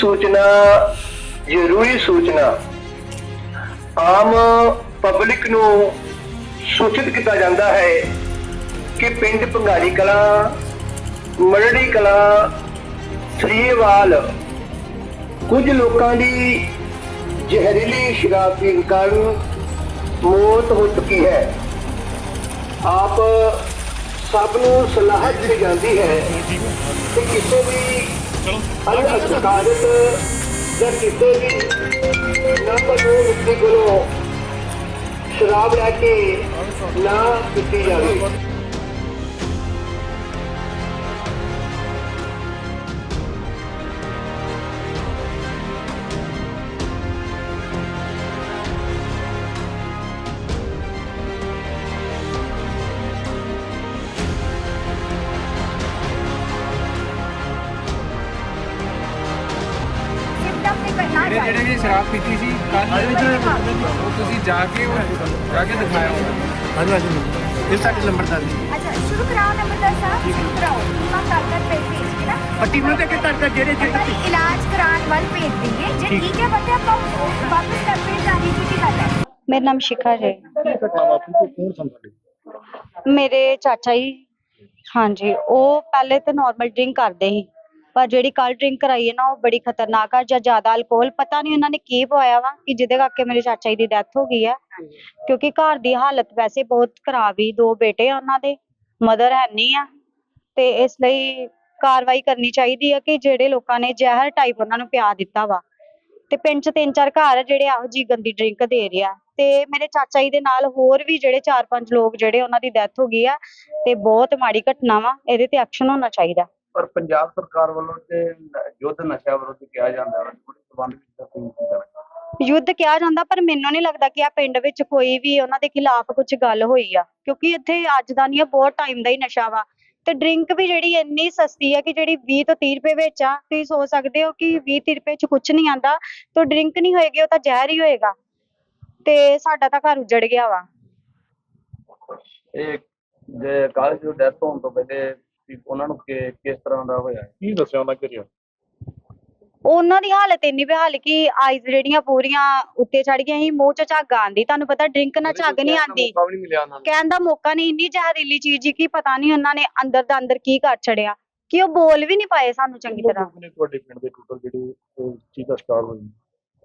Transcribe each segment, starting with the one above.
ਸੂਚਨਾ, ਜ਼ਰੂਰੀ ਸੂਚਨਾ ਆਮ ਪਬਲਿਕ ਨੂੰ ਸੂਚਿਤ ਕੀਤਾ ਜਾਂਦਾ ਹੈ ਕਿ ਪਿੰਡ ਭੰਗਾਰੀ ਕਲਾ, ਮਰੜੀ ਕਲਾ ਸਰੀਵਾਲ ਕੁਝ ਲੋਕਾਂ ਦੀ ਜ਼ਹਿਰੀਲੀ ਸ਼ਰਾਬ ਪੀਣ ਕਾਰਨ ਮੌਤ ਹੋ ਚੁੱਕੀ ਹੈ। ਆਪ ਸਭ ਨੂੰ ਸਲਾਹ ਦਿੱਤੀ ਜਾਂਦੀ ਹੈ ਕਿ ਕਿਸੇ ਵੀ ਅਧਿਕਾਰਤ ਜਾਂ ਕਿਸੇ ਵੀ ਨੰਬਰ ਨੂੰ ਵਿਅਕਤੀ ਕੋਲੋਂ ਸ਼ਰਾਬ ਲੈ ਕੇ ਨਾ ਪੀਤੀ ਜਾਵੇ। ਜਿਹੜੇ ਵੀ ਸ਼ਰਾਬ ਪੀਤੀ ਸੀ ਕੱਲ ਉਹ ਤੁਸੀਂ ਜਾ ਕੇ ਉਹ ਜਾ ਕੇ ਦਿਖਾਇਆ ਹੋਣਾ। ਹਾਂਜੀ ਹਾਂਜੀ ਇਹ ਸਾਡੇ ਨੰਬਰਦਾਰ ਜੀ। ਅੱਛਾ ਸ਼ੁਰੂ ਕਰਾਓ ਨੰਬਰਦਾਰ ਸਾਹਿਬ ਸ਼ੁਰੂ ਕਰਾਓ। ਮੈਂ ਕੱਲ ਤੱਕ ਭੇਜ ਭੇਜ ਕੇ ਨਾ। ਪੱਟੀ ਨੂੰ ਤੇ ਕਿ ਤੱਕ ਜਿਹੜੇ ਆਪਾਂ ਇਲਾਜ ਕਰਾਉਣ ਵੱਲ ਭੇਜ ਦਈਏ। ਜੇ ਠੀਕ। ਹੈ ਬੰਦੇ ਆਪਾਂ ਵਾਪਸ ਕਰ ਭੇਜ ਜਾਣੀ ਕੀ ਗੱਲ ਹੈ ਮੇਰਾ ਨਾਮ ਸ਼ਿਖਾ ਜੀ। ਘਟਨਾ ਵਾਪਰੀ ਤੇ ਕੌਣ ਸੰਭਾਲੇ ਮੇਰੇ ਚਾਚਾ ਜੀ। ਹਾਂਜੀ ਉਹ ਪਹਿਲੇ ਤੇ ਨਾਰਮਲ ਡਰਿੰਕ ਕਰਦੇ ਸੀ। ਪਰ ਜਿਹੜੀ ਕੱਲ ਡਰਿੰਕ ਕਰਾਈ ਹੈ ਨਾ, ਉਹ ਬੜੀ ਖਤਰਨਾਕ ਆ ਜਾਂ ਜ਼ਿਆਦਾ ਅਲਕੋਹਲ ਪਤਾ ਨਹੀਂ ਉਹਨਾਂ ਨੇ ਕੀ ਪਵਾਇਆ ਵਾ ਕਿ ਜਿਹਦੇ ਕਰਕੇ ਮੇਰੇ ਚਾਚਾ ਜੀ ਦੀ ਡੈਥ ਹੋ ਗਈ ਹੈ ਕਿਉਂਕਿ ਘਰ ਦੀ ਹਾਲਤ ਵੈਸੇ ਬਹੁਤ ਖਰਾਬ ਹੀ ਦੋ ਬੇਟੇ ਆ ਉਹਨਾਂ ਦੇ ਮਦਰ ਹੈ ਨਹੀਂ ਆ। ਤੇ ਇਸ ਲਈ ਕਾਰਵਾਈ ਕਰਨੀ ਚਾਹੀਦੀ ਆ ਕਿ ਜਿਹੜੇ ਲੋਕਾਂ ਨੇ ਜ਼ਹਿਰ ਟਾਈਪ ਉਹਨਾਂ ਨੂੰ ਪਿਆ ਦਿੱਤਾ ਵਾ। ਤੇ ਪਿੰਡ 'ਚ ਤਿੰਨ ਚਾਰ ਘਰ ਆ ਜਿਹੜੇ ਇਹੋ ਜਿਹੀ ਗੰਦੀ ਡਰਿੰਕ ਦੇ ਰਿਹਾ ਤੇ ਮੇਰੇ ਚਾਚਾ ਜੀ ਦੇ ਨਾਲ ਹੋਰ ਵੀ ਜਿਹੜੇ ਚਾਰ ਪੰਜ ਲੋਕ ਜਿਹੜੇ ਉਹਨਾਂ ਦੀ ਡੈਥ ਹੋ ਗਈ ਆ, ਤੇ ਬਹੁਤ ਮਾੜੀ ਘਟਨਾ ਵਾ, ਇਹਦੇ ਤੇ ਐਕਸ਼ਨ ਹੋਣਾ ਚਾਹੀਦਾ। ਪਰ ਪੰਜਾਬ ਸਰਕਾਰ ਵੱਲੋਂ ਤੇ ਨ- ਯੁੱਧ ਨਸ਼ਾ ਵਿਰੁੱਧ ਕਿਹਾ ਜਾਂਦਾ ਹੈ ਉਹਦੇ ਸੰਬੰਧ ਵਿੱਚ ਤਾਂ ਕੋਈ ਕੀ ਕਰਨਾ ਯੁੱਧ ਕਿਹਾ ਜਾਂਦਾ ਪਰ ਮੈਨੂੰ ਨਹੀਂ ਲੱਗਦਾ ਕਿ ਆ ਪਿੰਡ ਵਿੱਚ ਕੋਈ ਵੀ ਉਹਨਾਂ ਦੇ ਖਿਲਾਫ ਕੁਝ ਗੱਲ ਹੋਈ ਆ ਕਿਉਂਕਿ ਇੱਥੇ ਅੱਜ ਦਾ ਨਹੀਂ ਆ ਬਹੁਤ ਟਾਈਮ ਦਾ ਹੀ ਨਸ਼ਾ ਵਾ। ਤੇ ਡਰਿੰਕ ਵੀ ਜਿਹੜੀ ਇੰਨੀ ਸਸਤੀ ਆ ਕਿ ਜਿਹੜੀ 20 ਤੋਂ 30 ਰੁਪਏ ਵਿੱਚ ਆ ਤੁਸੀਂ ਸੋਚ ਸਕਦੇ ਹੋ ਕਿ 20 30 ਰੁਪਏ ਚ ਕੁਝ ਨਹੀਂ ਆਂਦਾ ਤਾਂ ਡਰਿੰਕ ਨਹੀਂ ਹੋਏਗੀ ਉਹ ਤਾਂ ਜ਼ਹਿਰ ਹੀ ਹੋਏਗਾ। ਤੇ ਸਾਡਾ ਤਾਂ ਘਰ ਉਜੜ ਗਿਆ ਵਾ। ਇਹ ਜੇ ਕੱਲ ਜੋ ਡੈਥ ਹੋਣ ਤੋਂ ਪਹਿਲੇ ਉਹਨਾਂ ਨੂੰ ਕਿ- ਕਿਸ ਤਰ੍ਹਾਂ ਦਾ ਹੋਇਆ? ਹੈ? ਕੀ ਦੱਸਿਆ ਉਹਨਾਂ ਕਰਿਆ ਉਹਨਾਂ ਦੀ ਹਾਲਤ ਇੰਨੀ ਬੇਹਾਲ ਕਿ ਆਈਜ਼ ਜਿਹੜੀਆਂ ਪੂਰੀਆਂ ਉੱਤੇ ਚੜ ਗਈਆਂ ਸੀ ਮੂੰਹ ਚ ਝੱਗ ਆਂਦੀ ਤੁਹਾਨੂੰ ਪਤਾ ਡਰਿੰਕ ਨਾਲ ਝੱਗ ਨਹੀਂ ਆਂਦੀ ਮੌਕਾ ਵੀ ਨਹੀਂ ਮਿਲਿਆ ਉਹਨਾਂ ਨੂੰ। ਕਹਿਣ ਦਾ ਮੌਕਾ ਨਹੀਂ ਇੰਨੀ ਜ਼ਹਿਰੀਲੀ ਚੀਜ਼ ਸੀ ਕਿ ਪਤਾ ਨਹੀਂ ਉਹਨਾਂ ਨੇ ਅੰਦਰ ਦਾ ਅੰਦਰ ਕੀ ਕਰ ਛੜਿਆ ਕਿ ਉਹ ਬੋਲ ਵੀ ਨਹੀਂ ਪਾਏ ਸਾਨੂੰ ਚੰਗੀ ਤਰ੍ਹਾਂ। ਨੇ ਤੁਹਾਡੇ ਪਿੰਡ ਦੇ ਟੋਟਲ ਜਿਹੜੇ ਇਸ ਚੀਜ਼ ਦਾ ਸ਼ਿਕਾਰ ਹੋਏ? ਨੇ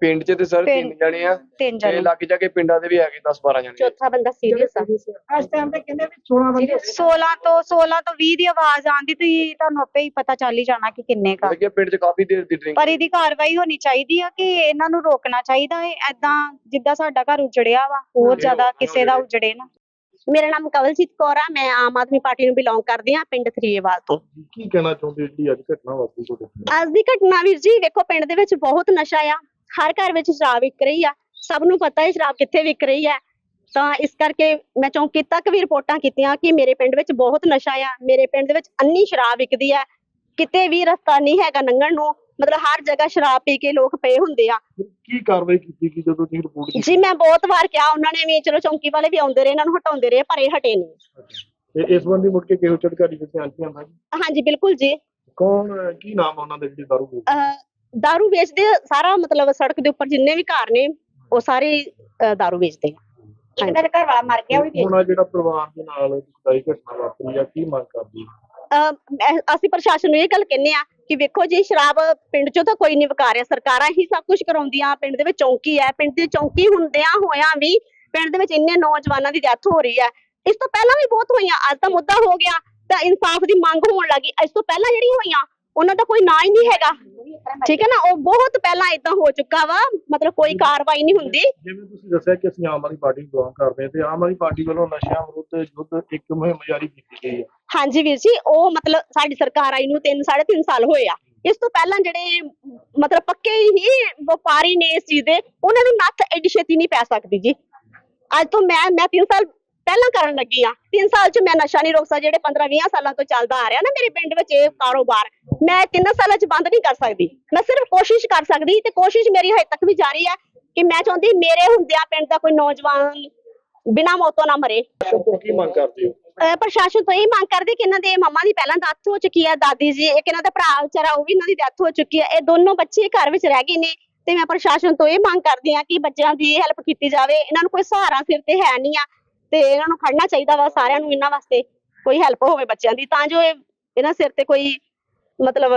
ਪਿੰਡ 'ਚ ਤੇ ਸਰ ਪਿੰਡ- ਤਿੰਨ ਜਣੇ ਆ ਤਿੰਨ ਤੇ ਜਣੇ। ਲੱਗ ਜਾ ਕੇ ਪਿੰਡਾਂ ਦੇ ਵੀ ਹੈਗੇ 10 12 ਜਣੇ। ਚੌਥਾ ਬੰਦਾ ਸੀਰੀਅਸ ਆ। ਇਸ ਟਾਈਮ ਤੇ ਕਹਿੰਦੇ ਵੀ 16 ਬੰਦੇ 16 ਤੋਂ 16 ਤੋਂ 20 ਦੀ ਆਵਾਜ਼ ਆਂਦੀ ਤੁਸੀਂ ਤੁਹਾਨੂੰ ਆਪੇ ਹੀ ਪਤਾ ਚੱਲ ਹੀ ਜਾਣਾ ਕਿ ਕਿੰਨੇ ਕਾ ਲੱਗੇ ਪਿੰਡ 'ਚ ਕਾਫੀ ਦੇਰ ਦੀ ਡਰਿੰਕ ਪਰ ਇਹਦੀ ਕਾਰਵਾਈ ਹੋਣੀ ਚਾਹੀਦੀ ਆ ਕਿ ਇਹਨਾਂ ਨੂੰ ਰੋਕਣਾ ਚਾਹੀਦਾ ਹੈ ਐਦਾਂ ਜਿੱਦਾਂ ਸਾਡਾ ਘਰ ਉਜੜਿਆ ਵਾ ਹੋਰ ਜ਼ਿਆਦਾ ਕਿਸੇ ਦਾ ਉਜੜੇ ਨਾ। ਮੇਰਾ ਨਾਮ ਕਵਲਜੀਤ ਕੌਰ ਆ ਮੈਂ ਆਮ ਆਦਮੀ ਪਾਰਟੀ ਨੂੰ ਬਿਲੋਂਗ ਕਰਦੀ ਆ ਪਿੰਡ ਥਰੀਏਵਾਲ ਤੋਂ। ਕੀ ਕਹਿਣਾ ਚਾਹੁੰਦੇ ਹੋ ਜਿਹੜੀ ਅੱਜ ਘਟਨਾ ਵਾਪਰੀ ਤੁਹਾਡੇ? ਅੱਜ ਦੀ ਘਟਨਾ ਵੀਰ ਜੀ ਵੇਖੋ ਪਿੰਡ ਦੇ ਵਿੱਚ ਬਹੁਤ ਨਸ਼ਾ ਆ। ਹਰ ਘਰ ਵਿੱਚ ਸ਼ਰਾਬ ਵਿਕ ਰਹੀ ਆ ਸਭ ਨੂੰ ਪਤਾ ਹੈ ਸ਼ਰਾਬ ਕਿੱਥੇ ਵਿਕ ਰਹੀ ਹੈ ਤਾਂ ਇਸ ਕਰਕੇ ਮੈਂ ਚੌਂਕੀ ਤੱਕ ਵੀ ਰਿਪੋਰਟਾਂ ਕੀਤੀਆਂ ਕਿ ਮੇਰੇ ਪਿੰਡ ਵਿੱਚ ਬਹੁਤ ਨਸ਼ਾ ਆ ਮੇਰੇ ਪਿੰਡ ਦੇ ਵਿੱਚ ਅੰਨੀ ਸ਼ਰਾਬ ਵਿਕਦੀ ਆ। ਕਿਤੇ ਵੀ ਰਸਤਾ ਨਹੀਂ ਹੈਗਾ ਲੰਘਣ ਨੂੰ ਮਤਲਬ ਹਰ ਜਗ੍ਹਾ ਸ਼ਰਾਬ ਪੀ ਕੇ ਲੋਕ ਪਏ ਹੁੰਦੇ ਆ। ਕੀ ਕਾਰਵਾਈ ਕੀਤੀ ਗਈ ਜਦੋਂ ਤੁਸੀਂ ਰਿਪੋਰਟ ਕੀਤੀ? ਜੀ ਮੈਂ ਬਹੁਤ ਵਾਰ ਕਿਹਾ ਉਹਨਾਂ ਨੇ ਵੀ ਚਲੋ ਚੌਂਕੀ ਵਾਲੇ ਵੀ ਆਉਂਦੇ ਰਹੇ ਇਹਨਾਂ ਨੂੰ ਹਟਾਉਂਦੇ ਰਹੇ ਪਰ ਇਹ ਹਟੇ ਨਹੀਂ। ਤੇ ਇਸ ਸੰਬੰਧੀ ਮੁੜ ਕੇ ਕਿਹੋ ਅਧਿਕਾਰੀ ਦੇ ਧਿਆਨ ਚ ਆਂਦਾ ਜੀ ਹਾਂਜੀ ਬਿਲਕੁਲ ਜੀ। ਕੌਣ ਕੀ ਨਾਮ ਆ ਉਹਨਾਂ ਦਾ ਜਿਹੜੇ ਦਾਰੂ ਵੇਚਦੇ ਦਾਰੂ ਵੇਚਦੇ ਆ, ਸਾਰਾ ਮਤਲਬ ਸੜਕ ਦੇ ਉੱਪਰ ਜਿੰਨੇ ਵੀ ਘਰ ਨੇ ਉਹ ਸਾਰੇ ਦਾਰੂ ਵੇਚਦੇ ਆ ਇਹਨਾਂ ਦਾ ਘਰ ਵਾਲਾ ਮਰ ਗਿਆ ਉਹ ਵੀ ਹੁਣ ਆਹ ਜਿਹੜਾ ਪਰਿਵਾਰ ਦੇ ਨਾਲ ਦੁਖਦਾਈ ਘਟਨਾ ਵਾਪਰੀ ਆ ਕੀ ਮੰਗ ਕਰਦੀ ਹੈ? ਅਹ ਮੈਂ- ਅਸੀਂ ਪ੍ਰਸ਼ਾਸਨ ਨੂੰ ਇਹ ਗੱਲ ਕਹਿੰਨੇ ਆ ਕਿ ਵੇਖੋ ਜੀ ਸ਼ਰਾਬ ਪਿੰਡ ਚੋਂ ਤਾਂ ਕੋਈ ਨਹੀਂ ਵਿਕਾ ਰਿਹਾ। ਸਰਕਾਰਾਂ ਹੀ ਸਭ ਕੁਝ ਕਰਾਉਂਦੀਆਂ ਪਿੰਡ ਦੇ ਵਿੱਚ ਚੌਂਕੀ ਹੈ। ਪਿੰਡ ਦੀ ਚੌਂਕੀ ਹੁੰਦਿਆਂ ਹੋਇਆਂ ਵੀ ਪਿੰਡ ਦੇ ਵਿੱਚ ਇੰਨੇ ਨੌਜਵਾਨਾਂ ਦੀ ਡੈਥ ਹੋ ਰਹੀ ਹੈ। ਇਸ ਤੋਂ ਪਹਿਲਾਂ ਵੀ ਬਹੁਤ ਹੋਈਆਂ ਅੱਜ ਤਾਂ ਮੁੱਦਾ ਹੋ ਗਿਆ ਤਾਂ ਇਨਸਾਫ ਦੀ ਮੰਗ ਹੋਣ ਲੱਗੀ। ਇਸ ਤੋਂ ਪਹਿਲਾਂ ਜਿਹੜੀਆਂ ਹੋਈਆਂ ਉਹਨਾਂ ਦਾ ਕੋਈ ਨਾਂ ਹੀ ਨਹੀਂ ਹੈਗਾ। ਠੀਕ ਹੈ ਨਾ? ਉਹ ਬਹੁਤ ਪਹਿਲਾਂ ਇਦਾਂ ਹੋ ਚੁੱਕਾ ਵਾ। ਮਤਲਬ ਕੋਈ ਕਾਰਵਾਈ ਨਹੀਂ ਹੁੰਦੀ। ਜਿਵੇਂ ਤੁਸੀਂ ਦੱਸਿਆ ਕਿ ਅਸੀਂ ਆਮ ਆਦਮੀ ਪਾਰਟੀ ਨੂੰ ਬਿਲੋਂਗ ਕਰਦੇ ਹਾਂ ਤੇ ਆਮ ਆਦਮੀ ਪਾਰਟੀ ਵੱਲੋਂ ਨਸ਼ਿਆਂ ਵਿਰੁੱਧ ਯੁੱਧ ਇੱਕ ਮੁਹਿੰਮ ਜਾਰੀ ਕੀਤੀ ਗਈ ਹੈ। ਹਾਂਜੀ ਵੀਰ ਜੀ ਉਹ ਮਤਲਬ ਸਾਡੀ ਸਰਕਾਰ ਆਈ ਨੂੰ 3 3.5 ਸਾਲ ਹੋਏ ਆ। ਇਸ ਤੋਂ ਪਹਿਲਾਂ ਜਿਹੜੇ ਮਤਲਬ ਪੱਕੇ ਹੀ ਵਪਾਰੀ ਨੇ ਇਸ ਚੀਜ਼ ਦੇ ਉਹਨਾਂ ਨੂੰ ਨੱਥ ਐਡੀ ਛੇਤੀ ਨਹੀਂ ਪੈ ਸਕਦੀ ਜੀ। ਅੱਜ ਤੋਂ ਮੈਂ ਮੈਂ 3 ਸਾਲ ਪਹਿਲਾਂ ਕਰਨ ਲੱਗੀ ਆ। 3 ਸਾਲ ਚ ਮੈਂ ਨਸ਼ਾ ਨਹੀਂ ਰੋਕ ਸਕਦਾ ਜਿਹੜੇ 15 20 ਸਾਲਾਂ ਤੋਂ ਚੱਲਦਾ ਆ ਰਿਹਾ ਨਾ ਮੇਰੇ ਪਿੰਡ ਵਿੱਚ ਇਹ ਕਾਰੋਬਾਰ ਮੈਂ 3 ਸਾਲਾਂ ਚ ਬੰਦ ਨਹੀਂ ਕਰ ਸਕਦੀ। ਮੈਂ ਸਿਰਫ ਕੋਸ਼ਿਸ਼ ਕਰ ਸਕਦੀ ਤੇ ਕੋਸ਼ਿਸ਼ ਮੇਰੀ ਹਜੇ ਤੱਕ ਵੀ ਜਾਰੀ ਹੈ ਕਿ ਮੈਂ ਚਾਹੁੰਦੀ ਮੇਰੇ ਹੁੰਦਿਆਂ ਪਿੰਡ ਦਾ ਕੋਈ ਨੌਜਵਾਨ ਬਿਨਾਂ ਮੌਤੋਂ ਨਾ ਮਰੇ। ਤੋਂ ਕੀ ਮੰਗ ਕਰਦੇ ਹੋ? ਅਹ ਪ੍ਰਸ਼ਾਸਨ ਤੋਂ ਇਹ ਮੰਗ ਕਰਦੇ ਕਿ ਇਹਨਾਂ ਦੇ ਮੰਮਾ ਦੀ ਪਹਿਲਾਂ ਡੈਥ ਹੋ ਚੁੱਕੀ ਹੈ ਦਾਦੀ ਜੀ ਇੱਕ ਇਹਨਾਂ ਦਾ ਭਰਾ ਵਿਚਾਰਾ ਉਹ ਵੀ ਇਹਨਾਂ ਦੀ ਡੈਥ ਹੋ ਚੁੱਕੀ ਹੈ ਇਹ ਦੋਨੋਂ ਬੱਚੇ ਘਰ ਵਿੱਚ ਰਹਿ ਗਏ ਨੇ ਤੇ ਮੈਂ ਪ੍ਰਸ਼ਾਸਨ ਤੋਂ ਇਹ ਮੰਗ ਕਰਦੀ ਹਾਂ ਕਿ ਬੱਚਿਆਂ ਦੀ ਹੈਲਪ ਕੀਤੀ ਜਾਵੇ। ਇਹਨਾਂ ਨੂੰ ਕੋਈ ਸਹਾਰਾ ਸਿਰ ਤੇ ਹੈ ਨਹੀਂ ਆ। ਤੇ ਇਹਨਾਂ ਨੂੰ ਖੜਨਾ ਚਾਹੀਦਾ ਵਾ ਸਾਰਿਆਂ ਨੂੰ ਇਹਨਾਂ ਵਾਸਤੇ ਕੋਈ ਹੈਲਪ ਹੋਵੇ ਬੱਚਿਆਂ ਦੀ ਤਾਂ ਜੋ ਇਹ ਇਹਨਾਂ ਸਿਰ ਤੇ ਕੋਈ ਮਤਲਬ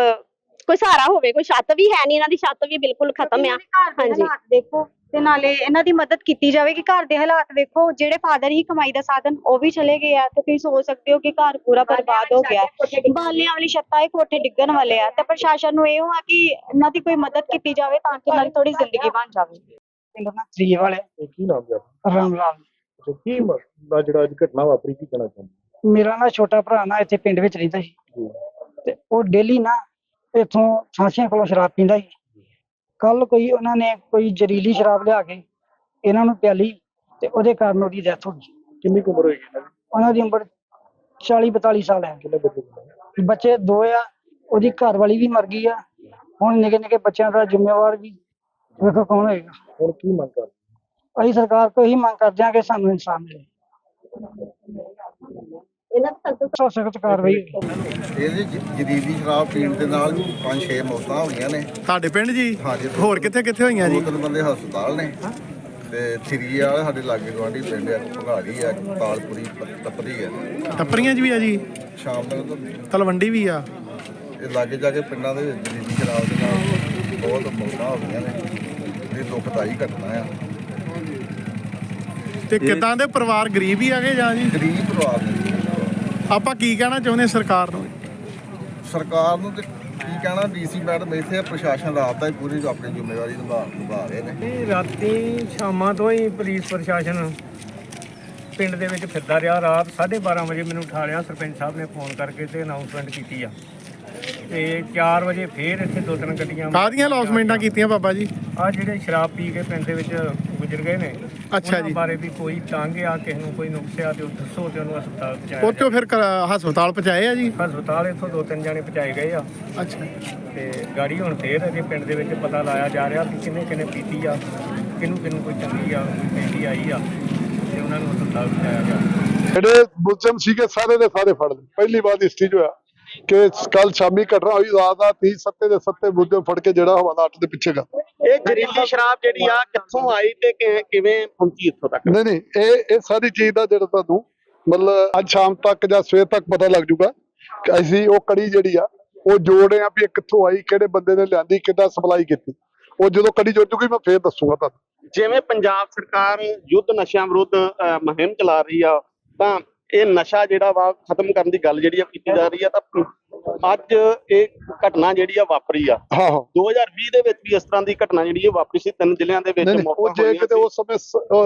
ਕੋਈ ਸਹਾਰਾ ਹੋਵੇ ਕੋਈ ਛੱਤ ਵੀ ਹੈ ਨਹੀਂ ਇਹਨਾਂ ਦੀ ਛੱਤ ਵੀ ਬਿਲਕੁਲ ਖਤਮ ਆ ਹਾਂਜੀ। ਦੇਖੋ ਤੇ ਨਾਲੇ ਇਹਨਾਂ ਦੀ ਮਦਦ ਕੀਤੀ ਜਾਵੇ ਕਿ ਘਰ ਦੇ ਹਾਲਾਤ ਵੇਖੋ ਜਿਹੜੇ ਫਾਦਰ ਹੀ ਕਮਾਈ ਦਾ ਸਾਧਨ ਉਹ ਵੀ ਚਲੇ ਗਏ ਆ ਤੇ ਤੁਸੀਂ ਸੋਚ ਸਕਦੇ ਹੋ ਕਿ ਘਰ ਪੂਰਾ ਬਰਬਾਦ ਹੋ ਗਿਆ। ਬਾਲਿਆਂ ਵਾਲੀ ਛੱਤਾਂ ਇਹ ਕੋਠੇ ਡਿੱਗਣ ਵਾਲੇ ਆ ਤੇ ਪ੍ਰਸ਼ਾਸਨ ਨੂੰ ਇਹ ਆ ਕਿ ਇਹਨਾਂ ਦੀ ਕੋਈ ਮਦਦ ਕੀਤੀ ਜਾਵੇ ਤਾਂ ਕਿ ਇਹਨਾਂ ਦੀ ਥੋੜੀ ਜ਼ਿੰਦਗੀ ਬਣ ਜਾਵੇ ਪਿੰਡ ਨਾ ਤਰੀ ਵਾਲੇ ਤੇ ਕੀ ਨਾਮ ਹੈ? ਰਾਮ ਲਾਲ ਅੱਛਾ, ਕੀ ਮਸਲਾ ਜਿਹੜਾ ਅੱਜ ਘਟਨਾ ਵਾਪਰੀ ਕੀ ਕਹਿਣਾ ਚਾਹੁੰਦੇ ਮੇਰਾ ਨਾ ਛੋਟਾ ਭਰਾ ਨਾ ਇੱਥੇ ਪਿੰਡ ਵਿੱਚ ਰਹਿੰਦਾ ਸੀ। ਜੀ। ਤੇ ਉਹ ਡੇਲੀ ਨਾ ਇੱਥੋਂ ਸਾਂਸੀਆਂ ਕੋਲੋਂ ਸ਼ਰਾਬ ਪੀਂਦਾ ਸੀ। ਕੱਲ ਕੋਈ ਉਹਨਾਂ ਨੇ ਕੋਈ ਜ਼ਰੀਲੀ ਸ਼ਰਾਬ ਲਿਆ ਕੇ ਇਹਨਾਂ ਨੂੰ ਪਿਆਲੀ ਤੇ ਉਹਦੇ ਕਾਰਨ ਉਹਦੀ ਡੈਥ ਹੋ ਗਈ। ਕਿੰਨੀ ਕੁ ਉਮਰ ਹੋਏਗੀ ਇਹਨਾਂ ਦੀ? ਉਹਨਾਂ ਦੀ ਉਮਰ 40 42 ਸਾਲ ਹੈ। ਕਿੰਨੇ ਬੱਚੇ ਬੱਚੇ ਦੋ ਆ ਉਹਦੀ ਘਰ ਵਾਲੀ ਵੀ ਮਰ ਗਈ ਆ। ਹੁਣ ਨਿੱਕੇ ਨਿੱਕੇ ਬੱਚਿਆਂ ਦਾ ਜ਼ਿੰਮੇਵਾਰ ਵੀ ਵੇਖੋ ਕੌਣ ਹੋਏਗਾ। ਹੁਣ ਕੀ ਮੰਗ ਅਸੀਂ ਸਰਕਾਰ ਤੋਂ ਇਹੀ ਮੰਗ ਕਰਦੇ ਹਾਂ ਕਿ ਸਾਨੂੰ ਇਨਸਾਫ ਮਿਲੇ। ਇਹਨਾਂ ਦਾ ਸਖਤ ਸਖਤ ਸਖਤ ਕਾਰਵਾਈ ਹੋਵੇ ਇਹਦੇ ਜ- ਜਦੀਦੀ ਸ਼ਰਾਬ ਪੀਣ ਦੇ ਨਾਲ ਪੰਜ ਛੇ ਮੌਤਾਂ ਹੋਈਆਂ ਨੇ। ਤੁਹਾਡੇ ਪਿੰਡ ਜੀ? ਹਾਂਜੀ ਦੋ- ਹੋਰ ਕਿੱਥੇ ਕਿੱਥੇ ਹੋਈਆਂ ਜੀ? ਦੋ ਤਿੰਨ ਬੰਦੇ ਹਸਪਤਾਲ ਨੇ। ਤੇ ਥਰੀ ਵਾਲੇ ਸਾਡੇ ਲਾਗੇ ਗਵਾਂਢੀ ਪਿੰਡ ਆ ਭਗਾੜੀ ਆ ਤਾਲਪੁਰੀ ਪ- ਟੱਪਰੀ ਆ। ਟੱਪਰੀਆਂ 'ਚ ਵੀ ਆ ਜੀ? ਸ਼ਾਮ ਤੱਕ ਤਾਂ ਤਲਵੰਡੀ ਵੀ ਆ? ਇਹ ਲਾਗੇ ਜਾ ਕੇ ਪਿੰਡਾਂ ਦੇ ਵਿੱਚ ਜਦੀਦੀ ਸ਼ਰਾਬ ਦੇ ਨਾਲ ਬਹੁਤ ਮੌਤਾਂ ਹੋ ਗਈਆਂ ਨੇ। ਇਹ ਦੁਖਦਾਈ ਘਟਨਾ ਆ। ਤੇ ਕਿਦਾਂ ਦੇ ਪਰਿਵਾਰ ਗਰੀਬ ਹੀ ਆਗੇ ਜਾਂ ਜੀ? ਗਰੀਬ ਪਰਿਵਾਰ ਨੇ ਆਪਾਂ ਕੀ ਕਹਿਣਾ ਚਾਹੁੰਦੇ ਸਰਕਾਰ ਨੂੰ? ਸਰਕਾਰ ਨੂੰ ਤੇ ਕੀ ਕਹਿਣਾ ਡੀਸੀ ਮੈਡਮ ਇੱਥੇ ਪ੍ਰਸ਼ਾਸਨ ਰਾਤ ਦਾ ਹੀ ਪੂਰੀ ਆਪਣੀ ਜ਼ਿੰਮੇਵਾਰੀ ਨਿਭਾ ਨਿਭਾ ਰਹੇ ਨੇ। ਇਹ ਰਾਤੀ ਸ਼ਾਮਾਂ ਤੋਂ ਹੀ ਪੁਲਿਸ ਪ੍ਰਸ਼ਾਸਨ ਪਿੰਡ ਦੇ ਵਿੱਚ ਫਿਰਦਾ ਰਿਹਾ। ਰਾਤ 12:30 ਵਜੇ ਮੈਨੂੰ ਉਠਾ ਲਿਆ ਸਰਪੰਚ ਸਾਹਿਬ ਨੇ ਫੋਨ ਕਰਕੇ ਤੇ ਅਨਾਉਂਸਮੈਂਟ ਕੀਤੀ ਆ। ਤੇ 4 ਵਜੇ ਫੇਰ ਇੱਥੇ ਦੋ ਤਿੰਨ ਗੱਡੀਆਂ ਕਾਹਦੀਆਂ ਲੌਸਮੈਂਟਾਂ ਕੀਤੀਆਂ ਬਾਬਾ ਜੀ? ਆ ਜਿਹੜੇ ਸ਼ਰਾਬ ਪੀ ਕੇ ਪਿੰਡ ਦੇ ਵਿੱਚ ਗੁਜ਼ਰ ਗਏ ਨੇ ਅੱਛਾ ਉਹਨਾਂ ਜੀ। ਬਾਰੇ ਵੀ ਕੋਈ ਤੰਗ ਆ ਕਿਸੇ ਨੂੰ ਕੋਈ ਨੁਕਸਿਆ ਤੇ ਉਹ ਦੱਸੋ ਤੇ ਉਹਨੂੰ ਹਸਪਤਾਲ ਪਹੁੰਚਾਇਆ ਉੱਥੋਂ ਫਿਰ ਹਸਪਤਾਲ ਪਹੁੰਚਾਏ ਆ ਜੀ? ਜਾਏ। ਹਸਪਤਾਲ ਇੱਥੋਂ ਦੋ ਤਿੰਨ ਜਾਣੇ ਪਹੁੰਚਾਏ ਗਏ ਆ। ਅੱਛਾ। ਤੇ ਗਾੜੀ ਹੁਣ ਫੇਰ ਅਜੇ ਪਿੰਡ ਦੇ ਵਿੱਚ ਪਤਾ ਲਾਇਆ ਜਾ ਰਿਹਾ ਕਿ ਕਿੰਨੇ ਕਿੰਨੇ ਪੀਤੀ ਆ ਕਿਹਨੂੰ ਕਿਹਨੂੰ ਕੋਈ ਚੰਗੀ ਆ ਕੋਈ ਪੈਂਦੀ ਆਈ ਆ ਤੇ ਉਹਨਾਂ ਨੂੰ ਹਸਪਤਾਲ ਪਹੁੰਚਾਇਆ ਗਿਆ ਜਿਹੜੇ ਮੁਲਜ਼ਮ ਸੀਗੇ ਸਾਰੇ ਦੇ ਸਾਰੇ ਫੜ ਲਏ। ਪਹਿਲੀ ਵਾਰ ਇਸ ਚੀਜ਼ ਹੋਇਆ। ਕਿ ਕੱਲ ਸ਼ਾਮੀ ਘਟਨਾ ਹੋਈ ਰਾਤ ਦਾ 30 ਸੱਤੇ ਦੇ ਸੱਤੇ ਮੁਲਜ਼ਮ ਫੜ ਕੇ ਜਿਹੜਾ ਹਵਾਲਾ ਅੱਠ ਦੇ ਪਿੱਛੇ ਗਾ। ਇਹ ਜ਼ਹਿਰੀਲੀ ਸ਼ਰਾਬ ਜਿਹੜੀ ਆ ਕਿੱਥੋਂ ਆਈ ਤੇ ਕਿਵੇਂ ਪਹੁੰਚੀ ਇੱਥੋਂ ਤੱਕ? ਨਹੀਂ ਨਹੀਂ ਇਹ ਇਹ ਸਾਰੀ ਚੀਜ਼ ਦਾ ਜਿਹੜਾ ਤੁਹਾਨੂੰ ਮਤਲਬ ਅੱਜ ਸ਼ਾਮ ਤੱਕ ਜਾਂ ਸਵੇਰ ਤੱਕ ਪਤਾ ਲੱਗ ਜੂਗਾ ਕਿ ਅਸੀਂ ਉਹ ਕੜੀ ਜਿਹੜੀ ਆ ਉਹ ਜੋੜ ਰਹੇ ਆ ਵੀ ਇਹ ਕਿੱਥੋਂ ਆਈ ਕਿਹੜੇ ਬੰਦੇ ਨੇ ਲਿਆਂਦੀ ਕਿੱਦਾਂ ਸਪਲਾਈ ਕੀਤੀ। ਉਹ ਜਦੋਂ ਕੜੀ ਜੁੜ ਜੂਗੀ ਮੈਂ ਫੇਰ ਦੱਸੂਗਾ ਤੁਹਾਨੂੰ। ਜਿਵੇਂ ਪੰਜਾਬ ਸਰਕਾਰ ਯੁੱਧ ਨਸ਼ਿਆਂ ਵਿਰੁੱਧ ਮੁਹਿੰਮ ਚਲਾ ਰਹੀ ਆ ਤਾਂ ਇਹ ਨਸ਼ਾ ਜਿਹੜਾ ਵਾ ਖਤਮ ਕਰਨ ਦੀ ਗੱਲ ਜਿਹੜੀ ਆ ਕੀਤੀ ਜਾ ਰਹੀ ਆ ਤਾਂ ਅੱਜ ਇਹ ਘਟਨਾ ਜਿਹੜੀ ਆ ਵਾਪਰੀ ਆ। ਹਾਂ। ਹਾਂ 2020 ਦੇ ਵਿੱਚ ਵੀ ਇਸ ਤਰ੍ਹਾਂ ਦੀ ਘਟਨਾ ਜਿਹੜੀ ਇਹ ਵਾਪਰੀ ਸੀ ਤਿੰਨ ਜ਼ਿਲ੍ਹਿਆਂ ਦੇ ਵਿੱਚ ਮੌਤਾਂ ਜੇ ਹੋਈਆਂ ਕਿਤੇ ਸੀ। ਉਸ ਸਮੇਂ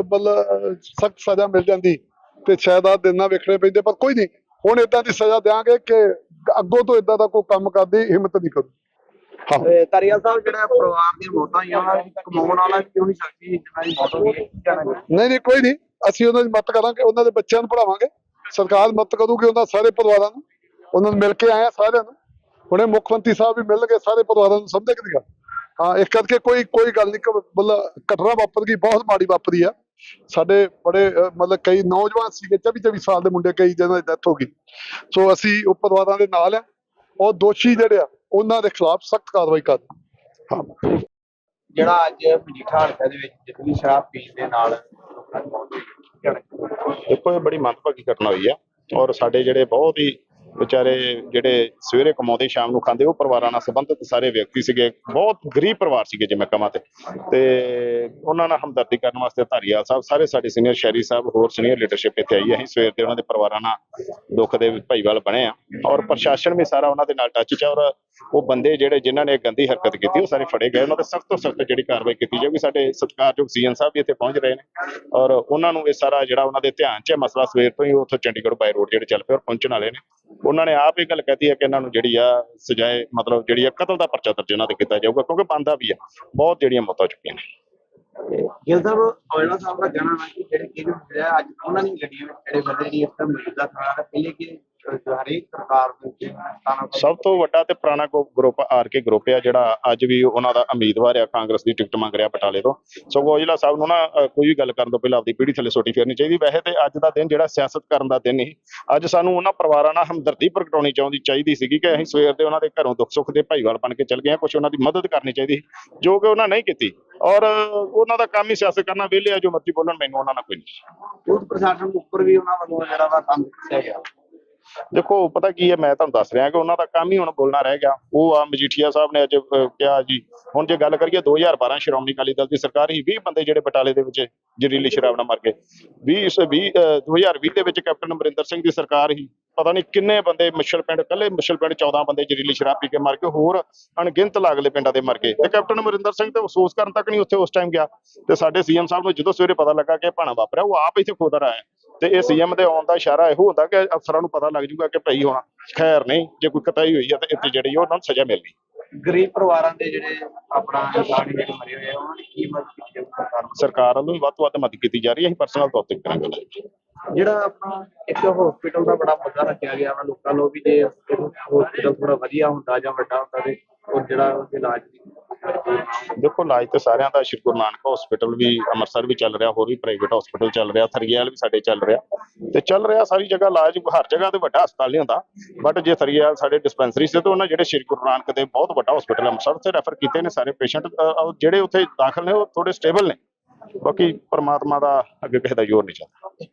ਮਤਲਬ ਸਖਤ ਸਜ਼ਾ ਮਿਲ ਜਾਂਦੀ ਤੇ ਸ਼ਾਇਦ ਆ ਦਿਨ ਨਾ ਵੇਖਣੇ ਪੈਂਦੇ ਪਰ ਕੋਈ ਨਹੀਂ। ਹੁਣ ਇਦਾਂ ਦੀ ਸਜ਼ਾ ਦਿਆਂਗੇ ਕਿ ਅੱਗੋਂ ਤੋਂ ਇਦਾਂ ਦਾ ਕੋਈ ਕੰਮ ਕਰਦੀ ਹਿੰਮਤ ਨਹੀਂ ਕਰੂ ਤਾਰੀਆ ਸਾਹਿਬ ਜਿਹੜਾ ਪਰਿਵਾਰ ਦੀਆਂ ਮੌਤਾਂ ਹੋਈਆਂ ਉਹਨਾਂ ਦੀ ਕਮਾਉਣ ਵਾਲਾ ਕਿਉਂ ਨਹੀਂ ਸਕਦੀ? ਜਿਨ੍ਹਾਂ ਦੀ ਮੌਤ ਹੈ? ਨਹੀਂ ਨਹੀਂ ਕੋਈ ਨਹੀਂ। ਅਸੀਂ ਉਹਨਾਂ ਦੀ ਮਦਦ ਕਰਾਂਗੇ ਉਹਨਾਂ ਦੇ ਬੱਚਿਆਂ ਨੂੰ ਪੜਾਵਾਂਗੇ ਸਰਕਾਰ ਮਦਦ ਕਰੂਗੀ ਉਹਨਾਂ ਸਾਰੇ ਪਰਿਵਾਰਾਂ ਨੂੰ। ਉਹਨਾਂ ਨੂੰ ਮਿਲ ਕੇ ਆਏ ਸਾਰਿਆਂ ਨੂੰ। ਹੁਣੇ ਮੁੱਖ ਮੰਤਰੀ ਸਾਹਿਬ ਵੀ ਮਿਲ ਗਏ ਸਾਰੇ ਪਰਿਵਾਰਾਂ ਨੂੰ ਸਮਝੇ ਕਿ ਗੱਲ ਹਾਂ, ਇਸ ਕਰਕੇ ਕੋਈ ਕੋਈ ਗੱਲ ਨਹੀਂ ਮਤਲਬ ਘਟਨਾ ਵਾਪਰ ਗਈ, ਬਹੁਤ ਮਾੜੀ ਵਾਪਰੀ ਆ। ਸਾਡੇ ਬੜੇ ਮਤਲਬ ਕਈ ਨੌਜਵਾਨ ਸੀਗੇ 24 24 ਸਾਲ ਦੇ ਮੁੰਡੇ, ਕਈ ਜਿਹਨਾਂ ਦੀ ਡੈਥ ਹੋ ਗਈ। ਸੋ ਅਸੀਂ ਉਹ ਪਰਿਵਾਰਾਂ ਦੇ ਨਾਲ ਆ। ਔਰ ਦੋਸ਼ੀ ਜਿਹੜੇ ਆ, ਉਹਨਾਂ ਦੇ ਖਿਲਾਫ ਸਖਤ ਕਾਰਵਾਈ ਕਰ ਹਾਂ। ਜਿਹੜਾ ਅੱਜ ਮਜੀਠਾ ਹਲਕਾ ਦੇ ਵਿੱਚ ਜਿਤਨੀ ਸ਼ਰਾਬ ਪੀਣ ਦੇ ਨਾਲ ਲੋਕਾਂ ਦੀ ਮੌਤ ਹੋਈ ਦੇਖੋ, ਇਹ ਬੜੀ ਮੰਦਭਾਗੀ ਘਟਨਾ ਹੋਈ ਆ ਔਰ ਸਾਡੇ ਜਿਹੜੇ ਬਹੁਤ ਹੀ ਵਿਚਾਰੇ ਜਿਹੜੇ ਸਵੇਰੇ ਕਮਾਉਂਦੇ, ਸ਼ਾਮ ਨੂੰ ਖਾਂਦੇ, ਉਹ ਪਰਿਵਾਰਾਂ ਨਾਲ ਸੰਬੰਧਿਤ ਸਾਰੇ ਵਿਅਕਤੀ ਸੀਗੇ, ਬਹੁਤ ਗਰੀਬ ਪਰਿਵਾਰ ਸੀਗੇ ਜਿਵੇਂ ਕਮਾਂ ਤੇ। ਤੇ ਉਹਨਾਂ ਨਾਲ ਹਮਦਰਦੀ ਕਰਨ ਵਾਸਤੇ ਧਾਰੀਵਾਲ ਸਾਹਿਬ, ਸਾਰੇ ਸਾਡੇ ਸੀਨੀਅਰ ਸ਼ਹਿਰੀ ਸਾਹਿਬ, ਹੋਰ ਸੀਨੀਅਰ ਲੀਡਰਸ਼ਿਪ ਇੱਥੇ ਆਈ ਹੈ ਅਸੀਂ ਸਵੇਰ ਦੇ ਉਹਨਾਂ ਦੇ ਪਰਿਵਾਰਾਂ ਨਾਲ ਦੁੱਖ ਦੇ ਭਾਈਵਾਲ ਬਣੇ ਆ ਔਰ ਪ੍ਰਸ਼ਾਸਨ ਵੀ ਸਾਰਾ ਉਹਨਾਂ ਦੇ ਨਾਲ ਟੱਚ 'ਚ ਔਰ ਉਹ ਬੰਦੇ ਜਿਹੜੇ ਜਿਨ੍ਹਾਂ ਨੇ ਗੰਦੀ ਹਰਕਤ ਕੀਤੀ, ਉਹ ਸਾਰੇ ਫੜੇ ਗਏ। ਉਹਨਾਂ ਤੇ ਸਖਤ ਤੋਂ ਸਖਤ ਜਿਹੜੀ ਕਾਰਵਾਈ ਕੀਤੀ ਜਾਊਗੀ। ਸਾਡੇ ਸਤਿਕਾਰਯੋਗ ਸੀਐਮ ਸਾਹਿਬ ਵੀ ਇੱਥੇ ਪਹੁੰਚ ਰਹੇ ਨੇ ਔਰ ਉਹਨਾਂ ਨੂੰ ਇਹ ਸਾਰਾ ਜਿਹੜਾ ਉਹਨਾਂ ਦੇ ਧਿਆਨ 'ਚ ਮਸਲਾ ਸਵੇਰ ਤੋਂ ਹੀ ਉੱਥੋਂ ਚੰਡੀਗੜ੍ਹ ਬਾਈ ਰੋਡ ਜਿਹੜੇ ਚੱਲ ਪਏ ਔਰ ਪਹੁੰਚਣ ਵਾਲੇ ਨੇ। ਉਹਨਾਂ ਨੇ ਆਪ ਇਹ ਗੱਲ ਕਹਤੀ ਹੈ ਕਿ ਇਹਨਾਂ ਨੂੰ ਜਿਹੜੀ ਆ ਸਜ਼ਾਏ, ਮਤਲਬ ਜਿਹੜੀ ਆ ਕਤਲ ਦਾ ਪਰਚਾ ਦਰਜ ਇਹਨਾਂ ਤੇ ਕੀਤਾ ਜਾਊਗਾ, ਕਿਉਂਕਿ ਬੰਦਾ ਵੀ ਆ। ਬਹੁਤ ਜਿਹੜੀਆਂ ਮੌਤਾਂ ਚੁੱਕੀਆਂ ਨੇ। ਗਿੱਲ ਸਾਹਿਬ, ਔਜਲਾ ਸਾਹਿਬ ਦਾ ਕਹਿਣਾ ਹੈ ਕਿ ਜਿਹੜੇ ਕਿਹਨੂੰ ਮਿਲਿਆ ਅੱਜ ਉਹਨਾਂ ਦੀ ਗੱਡੀਆਂ ਵਿੱਚ ਜਿਹੜੇ ਬੰਦੇ ਜਿਹੜੀ ਇਸ ਤਰ੍ਹਾਂ ਮੌਜੂਦਾ ਥਾਣਾ ਦਾ ਪਹਿਲੇ ਕਿ ਹਰੇਕ ਦੇ ਸਭ ਤੋਂ ਵੱਡਾ ਤੇ ਪੁਰਾਣਾ ਗਰੁੱਪ ਆਰ ਕੇ ਗਰੁੱਪ ਆ ਜਿਹੜਾ ਅੱਜ ਵੀ ਉਹਨਾਂ ਦਾ ਉਮੀਦਵਾਰ ਆ ਕਾਂਗਰਸ ਦੀ ਟਿਕਟ ਮੰਗ ਰਿਹਾ ਬਟਾਲੇ ਤੋਂ। ਸੋ ਔਜਲਾ ਸਾਹਿਬ ਨੂੰ ਨਾ ਕੋਈ ਵੀ ਗੱਲ ਕਰਨ ਤੋਂ ਪਹਿਲਾਂ ਆਪਦੀ ਪੀੜੀ ਥੱਲੇ ਸੋਟੀ ਫੇਰਨੀ ਚਾਹੀਦੀ। ਵੈਸੇ ਤੇ ਅੱਜ ਦਾ ਦਿਨ ਜਿਹੜਾ ਸਿਆਸਤ ਕਰਨ ਦਾ ਦਿਨ ਨਹੀਂ। ਅੱਜ ਸਾਨੂੰ ਉਹਨਾਂ ਪਰਿਵਾਰਾਂ ਨਾਲ ਹਮਦਰਦੀ ਪ੍ਰਗਟਾਉਣੀ ਚਾਹੁੰਦੀ ਚਾਹੀਦੀ ਸੀਗੀ ਕਿ ਅਸੀਂ ਸਵੇਰ ਦੇ ਉਹਨਾਂ ਦੇ ਘਰੋਂ ਦੁੱਖ ਸੁੱਖ ਦੇ ਭਾਈਵਾਲ ਬਣ ਕੇ ਚੱਲ ਗਏ ਹਾਂ ਕੁਝ ਉਹਨਾਂ ਦੀ ਮਦਦ ਕਰਨੀ ਚਾਹੀਦੀ ਜੋ ਕਿ ਉਹਨਾਂ ਨਹੀਂ ਕੀਤੀ। ਔਰ ਉਹਨਾਂ ਦਾ ਕੰਮ ਹੀ ਸਿਆਸਤ ਕਰਨਾ ਵਿਹਲੇ ਆ ਜੋ ਮਰਜ਼ੀ ਬੋਲਣ ਮੈਨੂੰ ਉਹਨਾਂ ਨਾਲ ਕੋਈ ਨਹੀਂ। ਪ੍ਰਸ਼ਾਸਨ ਉੱਪਰ ਵੀ ਉਹਨਾਂ ਵੱਲੋਂ ਜਿਹੜਾ ਵਾ ਕੰਮ ਕੀਤਾ ਗਿਆ। ਦੇਖੋ ਪਤਾ ਕੀ ਹੈ ਮੈਂ ਤੁਹਾਨੂੰ ਦੱਸ ਰਿਹਾ ਕਿ ਉਹਨਾਂ ਦਾ ਕੰਮ ਹੀ ਹੁਣ ਬੋਲਣਾ ਰਹਿ ਗਿਆ। ਉਹ ਆ ਮਜੀਠੀਆ ਸਾਹਿਬ ਨੇ ਅੱਜ ਕਿਹਾ ਜੀ ਹੁਣ ਜੇ ਗੱਲ ਕਰੀਏ 2012 ਸ਼੍ਰੋਮਣੀ ਅਕਾਲੀ ਦਲ ਦੀ ਸਰਕਾਰ ਹੀ 20 ਬੰਦੇ ਜਿਹੜੇ ਬਟਾਲੇ ਦੇ ਵਿੱਚ ਜ਼ਹਿਰੀਲੀ ਸ਼ਰਾਬ ਨਾਲ ਮਰ ਗਏ। 20 ਇਸ 20 ਅਹ, 2020 ਦੇ ਵਿੱਚ ਕੈਪਟਨ ਅਮਰਿੰਦਰ ਸਿੰਘ ਦੀ ਸਰਕਾਰ ਹੀ ਪਤਾ ਨਹੀਂ ਕਿੰਨੇ ਬੰਦੇ ਮੁਸ਼ਲ ਪਿੰਡ ਕੱਲੇ ਮੁਸ਼ਲ ਪਿੰਡ 14 ਬੰਦੇ ਜ਼ਹਿਰੀਲੀ ਸ਼ਰਾਬ ਪੀ ਕੇ ਮਰ ਗਏ ਹੋਰ ਅਣਗਿਣਤ ਲਾਗਲੇ ਪਿੰਡਾਂ ਦੇ ਮਰ ਗਏ। ਤੇ ਕੈਪਟਨ ਅਮਰਿੰਦਰ ਸਿੰਘ ਤੇ ਅਫਸੋਸ ਕਰਨ ਤੱਕ ਨਹੀਂ ਉੱਥੇ ਉਸ ਟਾਈਮ ਗਿਆ। ਤੇ ਸਾਡੇ ਸੀਐਮ ਸਾਹਿਬ ਨੂੰ ਜਦੋਂ ਸਵੇਰੇ ਪਤਾ ਲੱਗਾ ਕਿ ਇਹ ਭਾਣਾ ਵਾਪਰਿਆ ਉਹ ਆਪ ਇੱਥੇ ਖੁਦ ਆਇਆ। ਤੇ ਇਹ ਸੀਐਮ ਦੇ ਆਉਣ ਦਾ ਇਸ਼ਾਰਾ ਇਹੋ ਹੁੰਦਾ ਕਿ ਅਫਸਰਾਂ ਨੂੰ ਪਤਾ ਲੱਗ ਜੂਗਾ ਕਿ ਭਈ ਹੁਣ ਖੈਰ ਨਹੀਂ ਜੇ ਕੋਈ ਕਤਾਈ ਹੋਈ ਹੈ ਤੇ ਇੱਥੇ ਜਿਹੜੀ ਉਹਨਾਂ ਨੂੰ ਸਜ਼ਾ ਮਿਲਣੀ ਗਰੀਬ ਪਰਿਵਾਰਾਂ ਦੇ ਜਿਹੜੇ ਆਪਣਾ ਇਨਸਾਨ ਜਿਹੜੇ ਮਰੇ ਹੋਏ ਆ ਉਹਨਾਂ ਦੀ ਕੀ ਮਦਦ ਕੀਤੀ ਜਾਊ ਸਰਕਾਰ ਵੱਲੋਂ? ਸਰਕਾਰ ਵੱਲੋਂ ਵੀ ਵੱਧ ਤੋਂ ਵੱਧ ਮਦਦ ਕੀਤੀ ਜਾ ਰਹੀ ਹੈ ਅਸੀਂ ਪਰਸਨਲ ਤੌਰ ਤੇ ਕਰਾਂਗੇ ਜਿਹੜਾ ਆਪਣਾ ਇੱਕ ਹਸਪੀਟਲ ਦਾ ਬੜਾ ਮੁੱਦਾ ਰੱਖਿਆ ਗਿਆ ਵਾ ਲੋਕਾਂ ਨੂੰ ਵੀ ਜੇ ਹਸਪੀਟਲ ਥੋੜਾ ਵਧੀਆ ਹੁੰਦਾ ਜਾਂ ਵੱਡਾ ਹੁੰਦਾ ਤੇ ਉਹ ਜਿਹੜਾ ਇਲਾਜ ਦੀ ਦੇਖੋ, ਇਲਾਜ ਤੇ ਸਾਰਿਆਂ ਦਾ ਸ਼੍ਰੀ ਗੁਰੂ ਨਾਨਕ ਹਸਪੀਟਲ ਵੀ ਅੰਮ੍ਰਿਤਸਰ ਵੀ ਚੱਲ ਰਿਹਾ, ਹੋਰ ਵੀ ਪ੍ਰਾਈਵੇਟ ਹਸਪੀਟਲ ਚੱਲ ਰਿਹਾ ਥਰੀਆਲ ਵੀ ਸਾਡੇ ਚੱਲ ਰਿਹਾ। ਤੇ ਚੱਲ ਰਿਹਾ ਸਾਰੀ ਜਗ੍ਹਾ ਇਲਾਜ, ਹਰ ਜਗ੍ਹਾ ਤੇ ਵੱਡਾ ਹਸਪਤਾਲ ਨਹੀਂ ਹੁੰਦਾ ਬਟ ਜੇ ਥਰੀਆਲ ਸਾਡੇ ਡਿਸਪੈਂਸਰੀ ਸੇ ਤਾਂ ਉਹਨਾਂ ਜਿਹੜੇ ਸ਼੍ਰੀ ਗੁਰੂ ਨਾਨਕ ਦੇ ਬਹੁਤ ਵੱਡਾ ਹਸਪੀਟਲ ਅੰਮ੍ਰਿਤਸਰ ਤੇ ਰੈਫਰ ਕੀਤੇ ਨੇ ਸਾਰੇ ਪੇਸ਼ੈਂਟ ਜਿਹੜੇ ਉੱਥੇ ਦਾਖਲ ਨੇ, ਉਹ ਥੋੜੇ ਸਟੇਬਲ ਨੇ। ਬਾਕੀ ਪਰਮਾਤਮਾ ਦਾ ਅੱਗੇ ਕਿਸੇ ਦਾ ਜ਼ੋਰ ਨਹੀਂ ਚੱਲਦਾ।